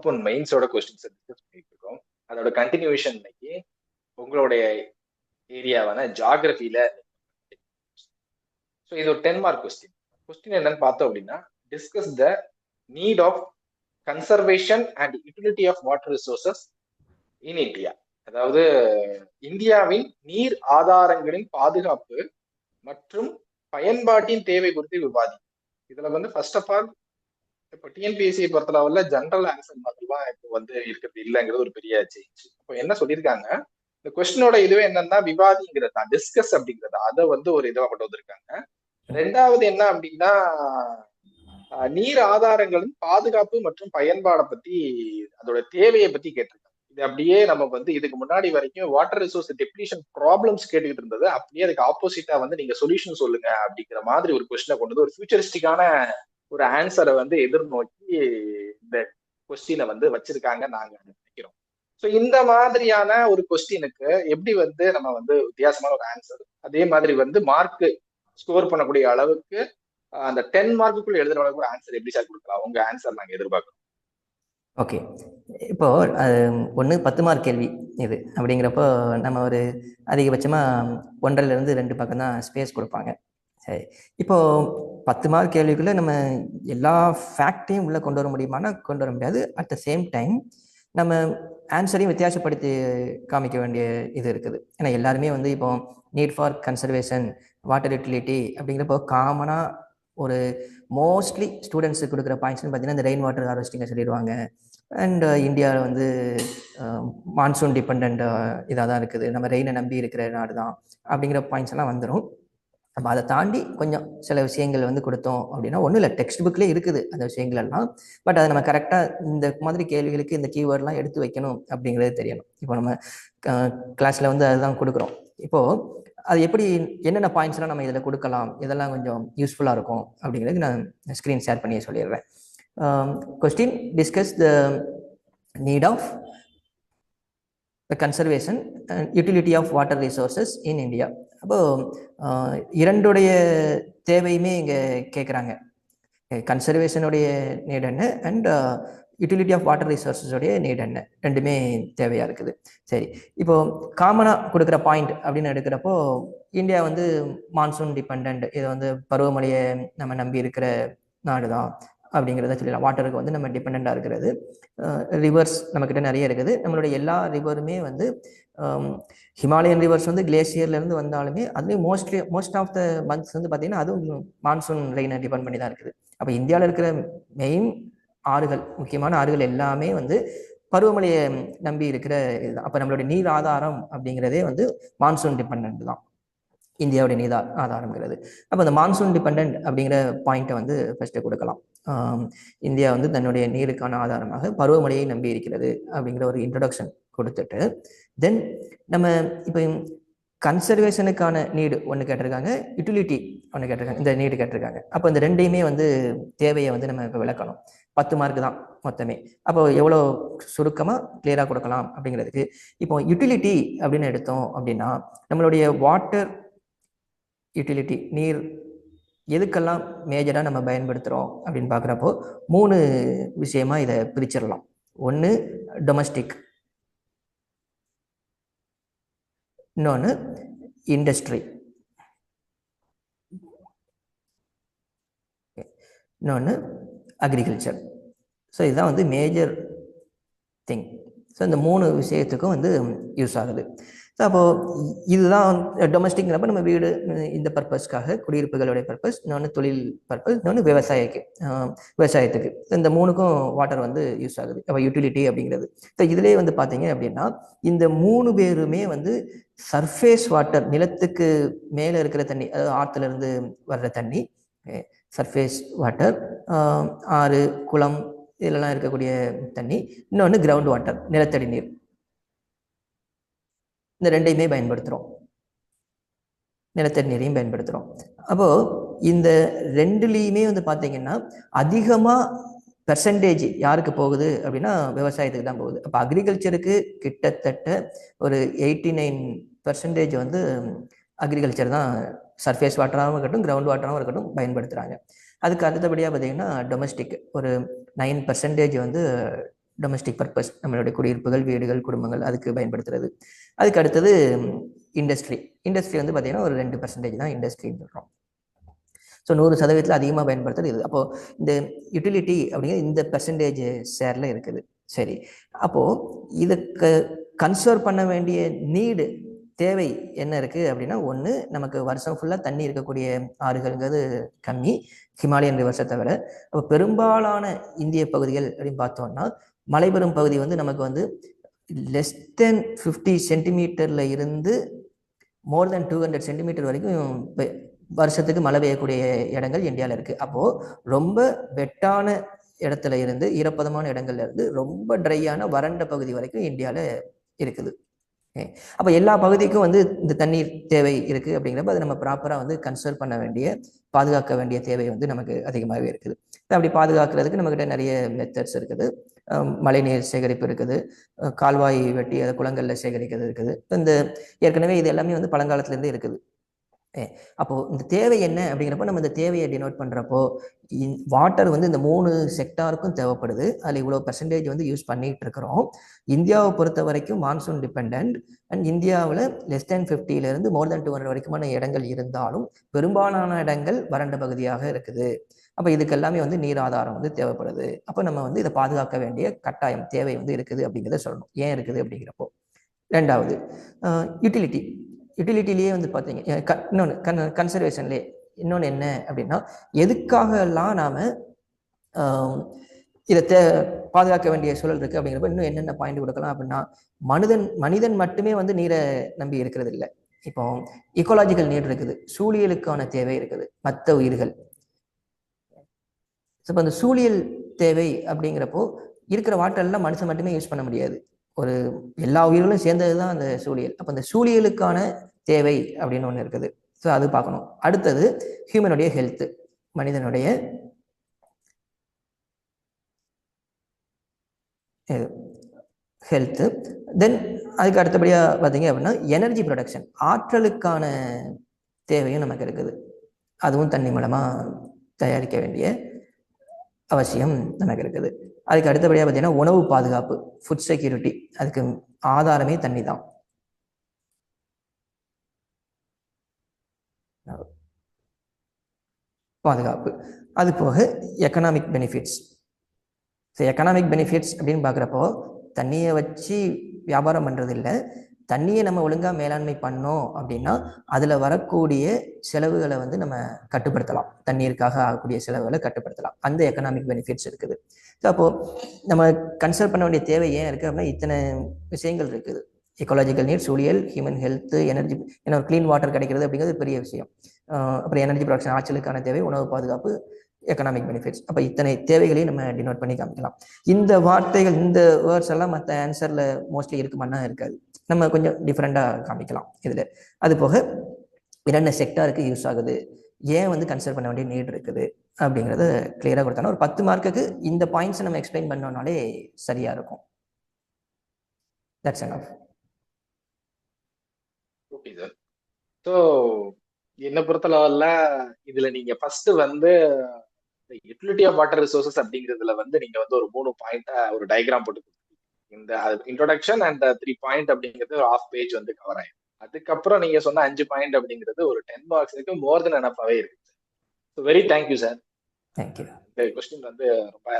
Group one மெயின்ஸோட questions discuss பண்ணிட்டு இருக்கோம் அதோட கண்டினியூஷன் இன்னைக்கு உங்களுடைய ஏரியாவான ஜாகிரபியில ஸோ இது ஒரு டென் மார்க் கொஸ்டின் கொஸ்டின் என்னன்னு பார்த்தோம் அப்படின்னா discuss the need of conservation and utility of water resources in India அதாவது இந்தியாவின் நீர் ஆதாரங்களின் பாதுகாப்பு மற்றும் பயன்பாட்டின் தேவை குறித்து விவாதி. இதுல வந்து ஃபர்ஸ்ட் ஆஃப் ஆல் இப்போ டிஎன்பிஎஸ்சி பொறுத்தளவுல ஜென்ரல் ஆன்சர் மாதிரிலாம் இப்போ வந்து இருக்கிறது இல்லைங்கிறது ஒரு பெரிய சேஞ்ச் இப்போ என்ன சொல்லியிருக்காங்க? இந்த கொஸ்டினோட இதுவே என்னன்னா விவாதிங்கிறது தான் டிஸ்கஸ் அப்படிங்கிறது அதை வந்து ஒரு இதுவாக கொண்டு வந்திருக்காங்க. ரெண்டாவது என்ன அப்படின்னா நீர் ஆதாரங்களின் பாதுகாப்பு மற்றும் பயன்பாடை பத்தி அதோட தேவையை பத்தி கேட்டிருக்காங்க. இது அப்படியே நம்ம வந்து இதுக்கு முன்னாடி வரைக்கும் வாட்டர் ரிசோர்ஸ் டெப்ளீஷன் ப்ராப்ளம்ஸ் கேட்டுக்கிட்டு இருந்தது. அப்படியே அதுக்கு ஆப்போசிட்டா வந்து நீங்க சொல்யூஷன் சொல்லுங்க அப்படிங்கிற மாதிரி ஒரு கொஸ்டினை கொண்டு வந்து ஒரு ஃபியூச்சரிஸ்டிக்கான ஒரு ஆன்சரை வந்து எதிர்நோக்கி இந்த கொஸ்டினை வந்து வச்சிருக்காங்க நாங்க நினைக்கிறோம். ஸோ இந்த மாதிரியான ஒரு கொஸ்டினுக்கு எப்படி வந்து நம்ம வந்து வித்தியாசமான ஒரு ஆன்சர் அதே மாதிரி வந்து மார்க்கு ஸ்கோர் பண்ணக்கூடிய அளவுக்கு அந்த டென் மார்க்குள்ள எழுதுற அளவுக்கு ஒரு ஆன்சர் எப்படி சார் கொடுக்கலாம்? உங்க ஆன்சர் நாங்க எதிர்பார்க்கிறோம். ஓகே இப்போ ஒன்று பத்து மார்க் கேள்வி இது. அப்படிங்கிறப்போ நம்ம ஒரு அதிகபட்சமாக ஒன்றரைலேருந்து ரெண்டு பக்கம் தான் ஸ்பேஸ் கொடுப்பாங்க. சரி. இப்போ பத்து மார்க் கேள்விக்குள்ள நம்ம எல்லா ஃபேக்டையும் உள்ளே கொண்டு வர முடியுமானா கொண்டு வர முடியாது. அட் த சேம் டைம் நம்ம ஆன்சரையும் வித்தியாசப்படுத்தி காமிக்க வேண்டிய இது இருக்குது. ஏன்னா எல்லாருமே வந்து இப்போ need for conservation water utility அப்படிங்கிறப்போ காமனாக ஒரு மோஸ்ட்லி ஸ்டூடெண்ட்ஸுக்கு கொடுக்குற பாயிண்ட்ஸ்னு பார்த்தீங்கன்னா இந்த ரெயின் வாட்டர் ஹார்வெஸ்டிங்கை சொல்லிடுவாங்க அண்ட் uh, இந்தியாவில் வந்து மான்சூன் டிபெண்ட் இதாக தான் இருக்குது. நம்ம ரெயினை நம்பி இருக்கிற நாடு தான் அப்படிங்கிற பாயிண்ட்ஸ் எல்லாம் வந்துடும் அப்போ அதை தாண்டி கொஞ்சம் சில விஷயங்கள் வந்து கொடுத்தோம் அப்படின்னா ஒன்றும் இல்லை டெக்ஸ்ட் புக்லேயே இருக்குது அந்த விஷயங்கள் எல்லாம் பட் அதை நம்ம கரெக்டாக இந்த மாதிரி கேள்விகளுக்கு இந்த கீவேர்ட்லாம் எடுத்து வைக்கணும் அப்படிங்கிறது தெரியணும். இப்போ நம்ம கிளாஸில் வந்து அதுதான் கொடுக்குறோம். இப்போது அது எப்படி என்னென்ன பாயிண்ட்ஸ்லாம் நம்ம இதில் கொடுக்கலாம் இதெல்லாம் கொஞ்சம் யூஸ்ஃபுல்லாக இருக்கும் அப்படிங்கிறது நான் ஸ்க்ரீன் ஷேர் பண்ணி சொல்லிடுறேன். Question discuss the need of the conservation utility of water resources in India அப்போ இரண்டுடைய தேவையுமே இங்கே கேட்குறாங்க கன்சர்வேஷனுடைய நீட் என்ன? அண்ட் யூட்டிலிட்டி ஆஃப் வாட்டர் ரிசோர்ஸஸோடைய நீட் என்ன? ரெண்டுமே தேவையாக இருக்குது. சரி இப்போ காமனாக கொடுக்குற பாயிண்ட் அப்படின்னு எடுக்கிறப்போ இந்தியா வந்து மான்சூன் டிபெண்ட் இது வந்து பருவமழையை நம்ம நம்பி இருக்கிற நாடு தான் அப்படிங்கிறத சொல்லலாம் வாட்டருக்கு வந்து நம்ம டிபெண்ட்டாக இருக்கிறது. ரிவர்ஸ் நம்மக்கிட்ட நிறைய இருக்குது. நம்மளுடைய எல்லா ரிவருமே வந்து ஹிமாலயன் ரிவர்ஸ் வந்து கிளேசியர்லேருந்து வந்தாலுமே அதுலேயும் mostly most of the months வந்து பார்த்தீங்கன்னா அதுவும் மான்சூன் ரெயினை டிபெண்ட் பண்ணி தான் இருக்குது. அப்போ இந்தியாவில் இருக்கிற மெயின் ஆறுகள் முக்கியமான ஆறுகள் எல்லாமே வந்து பருவமழையை நம்பி இருக்கிற இதுதான். அப்போ நம்மளுடைய நீர் ஆதாரம் அப்படிங்கிறதே வந்து மான்சூன் டிபெண்ட் தான். இந்தியாவுடைய நீர் ஆதாரங்கிறது அப்போ அந்த மான்சூன் டிபெண்ட் அப்படிங்கிற பாயிண்ட்டை வந்து ஃபஸ்ட்டு கொடுக்கலாம். இந்தியா வந்து தன்னுடைய நீருக்கான ஆதாரமாக பருவமழையை நம்பி இருக்கிறது அப்படிங்கிற ஒரு இன்ட்ரடக்ஷன் கொடுத்துட்டு தென் நம்ம இப்போ கன்சர்வேஷனுக்கான நீடு ஒன்று கேட்டிருக்காங்க யூட்டிலிட்டி ஒன்று கேட்டிருக்காங்க இந்த நீடு கேட்டிருக்காங்க. அப்போ இந்த ரெண்டையுமே வந்து தேவையை வந்து நம்ம இப்போ விளக்கணும். பத்து மார்க் தான் மொத்தமே. அப்போ எவ்வளோ சுருக்கமாக கிளியராக கொடுக்கலாம் அப்படிங்கிறதுக்கு இப்போ யூட்டிலிட்டி அப்படின்னு எடுத்தோம் அப்படின்னா நம்மளுடைய வாட்டர் யூட்டிலிட்டி நீர் எதுக்கெல்லாம் மேஜராக நம்ம பயன்படுத்துகிறோம் அப்படின்னு பார்க்குறப்போ மூணு விஷயமா இதை பிரிச்சிடலாம். ஒன்று டொமஸ்டிக் இன்னொன்று இண்டஸ்ட்ரி இன்னொன்று அக்ரிகல்ச்சர் ஸோ இதுதான் வந்து மேஜர் திங் ஸோ இந்த மூணு விஷயத்துக்கும் வந்து யூஸ் ஆகுது. ஸோ அப்போது இதுதான் டொமஸ்டிக்ங்கிறப்ப நம்ம வீடு இந்த பர்பஸ்க்காக குடியிருப்புகளுடைய பர்பஸ் இன்னொன்று தொழில் பர்பஸ் இன்னொன்று விவசாயிக்கு விவசாயத்துக்கு. இந்த மூணுக்கும் வாட்டர் வந்து யூஸ் ஆகுது. அப்போ யூட்டிலிட்டி அப்படிங்கிறது. ஸோ இதிலே வந்து பார்த்தீங்க அப்படின்னா இந்த மூணு பேருமே வந்து சர்ஃபேஸ் வாட்டர் நிலத்துக்கு மேலே இருக்கிற தண்ணி அதாவது ஆற்றுலேருந்து வர்ற தண்ணி சர்ஃபேஸ் வாட்டர் ஆறு குளம் இதிலெல்லாம் இருக்கக்கூடிய தண்ணி இன்னொன்று கிரவுண்ட் வாட்டர் நிலத்தடி நீர். இந்த ரெண்டையுமே பயன்படுத்துகிறோம் நிலத்தடி நீரையும் பயன்படுத்துகிறோம் அப்போது இந்த ரெண்டுலேயுமே வந்து பார்த்தீங்கன்னா அதிகமாக பெர்சன்டேஜ் யாருக்கு போகுது அப்படின்னா விவசாயத்துக்கு தான் போகுது. அப்போ அக்ரிகல்ச்சருக்கு கிட்டத்தட்ட ஒரு எயிட்டி நைன் பர்சன்டேஜ் வந்து அக்ரிகல்ச்சர் தான் சர்ஃபேஸ் வாட்டராகவும் இருக்கட்டும் கிரவுண்ட் வாட்டராகவும் இருக்கட்டும் பயன்படுத்துகிறாங்க அதுக்கு அடுத்தபடியாக பார்த்தீங்கன்னா டொமஸ்டிக் ஒரு நைன் பர்சன்டேஜ் வந்து டொமஸ்டிக் பர்பஸ் நம்மளுடைய குடியிருப்புகள் வீடுகள் குடும்பங்கள் அதுக்கு பயன்படுத்துறது. அதுக்கு அடுத்தது இண்டஸ்ட்ரி இண்டஸ்ட்ரி வந்து பார்த்தீங்கன்னா ஒரு ரெண்டு பர்சன்டேஜ் தான் இண்டஸ்ட்ரின்னு சொல்கிறோம் ஸோ நூறு சதவீதத்தில் அதிகமாக பயன்படுத்துறது இது. அப்போது இந்த யூட்டிலிட்டி அப்படிங்கிறது இந்த பெர்சன்டேஜ் ஷேரில் இருக்குது. சரி. அப்போது இதுக்கு கன்சர்வ் பண்ண வேண்டிய நீடு தேவை என்ன இருக்குது அப்படின்னா ஒன்று நமக்கு வருஷம் ஃபுல்லாக தண்ணி இருக்கக்கூடிய ஆறுகள்ங்கிறது கம்மி ஹிமாலயன் ரிவர்ஸை தவிர. அப்போ பெரும்பாலான இந்திய பகுதிகள் அப்படின்னு பார்த்தோம்னா மலைபெறும் பகுதி வந்து நமக்கு வந்து லெஸ் தென் ஃபிஃப்டி சென்டிமீட்டரில் இருந்து more than two hundred centimetre வரைக்கும் பெ- வருஷத்துக்கு மழை பெய்யக்கூடிய இடங்கள் இந்தியாவில் இருக்குது அப்போது ரொம்ப வெட்டான இடத்துல இருந்து ஈரப்பதமான இடங்கள்ல இருந்து ரொம்ப ட்ரையான வறண்ட பகுதி வரைக்கும் இந்தியாவில் இருக்குது. அப்போ எல்லா பகுதிக்கும் வந்து இந்த தண்ணீர் தேவை இருக்குது அப்படிங்கிறப்ப அதை நம்ம ப்ராப்பராக வந்து கன்சர்வ் பண்ண வேண்டிய பாதுகாக்க வேண்டிய தேவை வந்து நமக்கு அதிகமாகவே இருக்குது. அப்படி பாதுகாக்கிறதுக்கு நம்மக்கிட்ட நிறைய மெத்தட்ஸ் இருக்குது. மழைநீர் சேகரிப்பு இருக்குது. கால்வாய் வெட்டி அதை குளங்களில் சேகரிக்கிறது இருக்குது. இந்த ஏற்கனவே இது எல்லாமே வந்து பழங்காலத்துலேருந்தே இருக்குது. ஏ, அப்போ இந்த தேவை என்ன அப்படிங்கிறப்ப நம்ம இந்த தேவையை டினோட் பண்றப்போ வாட்டர் வந்து இந்த மூணு செக்டாருக்கும் தேவைப்படுது. அதில் இவ்வளோ பர்சன்டேஜ் வந்து யூஸ் பண்ணிட்டு இருக்கிறோம் இந்தியாவை பொறுத்த வரைக்கும் மான்சூன் டிபெண்ட் அண்ட் இந்தியாவில் லெஸ் தேன் இருந்து மோர் தென் டூ ஹண்ட்ரட் வரைக்குமான இடங்கள் இருந்தாலும் பெரும்பாலான இடங்கள் வறண்ட பகுதியாக இருக்குது. அப்போ இதுக்கு எல்லாமே வந்து நீர் ஆதாரம் வந்து தேவைப்படுது. அப்போ நம்ம வந்து இதை பாதுகாக்க வேண்டிய கட்டாயம் தேவை வந்து இருக்குது அப்படிங்கிறத சொல்லணும். ஏன் இருக்குது அப்படிங்கிறப்போ. ரெண்டாவது யூட்டிலிட்டி யூட்டிலிட்டிலேயே வந்து பார்த்தீங்க க- இன்னொன்று கன் கன்சர்வேஷன்லேயே இன்னொன்று என்ன அப்படின்னா எதுக்காகலாம் நாம் இதை தே பாதுகாக்க வேண்டிய சூழல் இருக்குது அப்படிங்கிறப்ப இன்னும் என்னென்ன பாயிண்ட் கொடுக்கலாம் அப்படின்னா மனிதன் மனிதன் மட்டுமே வந்து நீரை நம்பி இருக்கிறது இல்லை. இப்போ இக்கோலாஜிக்கல் நீர் இருக்குது சூழியலுக்கான தேவை இருக்குது மற்ற உயிர்கள். இப்போ அந்த சூழியல் தேவை அப்படிங்கிறப்போ இருக்கிற வாட்டர் எல்லாம் மனுஷன் மட்டுமே யூஸ் பண்ண முடியாது. ஒரு எல்லா உயிர்களும் சேர்ந்தது தான் அந்த சூழியல். அப்போ அந்த சூழியலுக்கான தேவை அப்படின்னு ஒன்று இருக்குது. ஸோ அது பார்க்கணும். அடுத்தது ஹியூமனுடைய ஹெல்த்து மனிதனுடைய ஹெல்த்து தென் அதுக்கு அடுத்தபடியாக பார்த்தீங்க அப்படின்னா எனர்ஜி ப்ரொடக்ஷன் ஆற்றலுக்கான தேவையும் நமக்கு இருக்குது. அதுவும் தண்ணி மூலமாக தயாரிக்க வேண்டிய அவசியம் நமக்கு இருக்குது. அதுக்கு அடுத்தபடியாக பார்த்தீங்கன்னா உணவு பாதுகாப்பு ஃபுட் செக்யூரிட்டி அதுக்கு ஆதாரமே தண்ணி தான் பாதுகாப்பு. அது போக economic benefits so economic benefits அப்படின்னு பார்க்குறப்போ தண்ணியை வச்சு வியாபாரம் பண்ணுறது இல்லை தண்ணியை நம்ம ஒழுங்காக மேலாண்மை பண்ணோம் அப்படின்னா அதில் வரக்கூடிய செலவுகளை வந்து நம்ம கட்டுப்படுத்தலாம். தண்ணீருக்காக ஆகக்கூடிய செலவுகளை கட்டுப்படுத்தலாம். அந்த எக்கனாமிக் பெனிஃபிட்ஸ் இருக்குது. ஸோ அப்போது நம்ம கன்சல்ட் பண்ண வேண்டிய தேவை ஏன் இருக்குது அப்படின்னா இத்தனை விஷயங்கள் இருக்குது. எக்கோலாஜிக்கல் நீர் சூழியல் ஹியூமன் ஹெல்த்து எனர்ஜி ஏன்னா ஒரு க்ளீன் வாட்டர் கிடைக்கிறது அப்படிங்கிறது பெரிய விஷயம். அப்புறம் எனர்ஜி ப்ரொடக்ஷன் ஆற்றலுக்கான தேவை உணவு பாதுகாப்பு எக்கனாமிக் பெனிஃபிட்ஸ் அப்போ இத்தனை தேவைகளையும் நம்ம டினோட் பண்ணி காமிக்கலாம். இந்த வார்த்தைகள் இந்த வேர்ட்ஸ் எல்லாம் மற்ற ஆன்சரில் மோஸ்ட்லி இருக்குமானா இருக்காது. நம்ம கொஞ்சம் டிஃப்ரெண்ட்டாக காமிக்கலாம் இதில். அது போக என்னென்ன செக்டாருக்கு யூஸ் ஆகுது. ஏன் வந்து கன்சிடர் பண்ண வேண்டிய நீட் இருக்குது? அப்படிங்கிறத கிளியராக கொடுத்தாலும் ஒரு பத்து மார்க்குக்கு இந்த பாயிண்ட்ஸை நம்ம எக்ஸ்பிளைன் பண்ணோம்னாலே சரியாக இருக்கும். That's enough. Okay sir so என்னை பொறுத்தளவில் இதுல நீங்க ஃபர்ஸ்ட் வந்து யூட்டிலிட்டி ஆஃப் வாட்டர் ரிசோர்சஸ் அப்படிங்கிறதுல வந்து நீங்க வந்து ஒரு மூணு பாயிண்டா ஒரு டயக்ராம் போட்டு. இந்த இன்ட்ரோடக்ஷன் அண்ட் த்ரீ பாயிண்ட் அப்படிங்கிறது ஒரு ஆஃப் பேஜ் வந்து கவர் ஆயிடும் அதுக்கப்புறம் நீங்க சொன்ன அஞ்சு பாயிண்ட் அப்படிங்கிறது ஒரு டென் மார்க்ஸுக்கு மோர் தென் எனப்பாவே இருக்கு. வெரி தேங்க்யூ சார் இந்த கொஸ்டின் வந்து ரொம்ப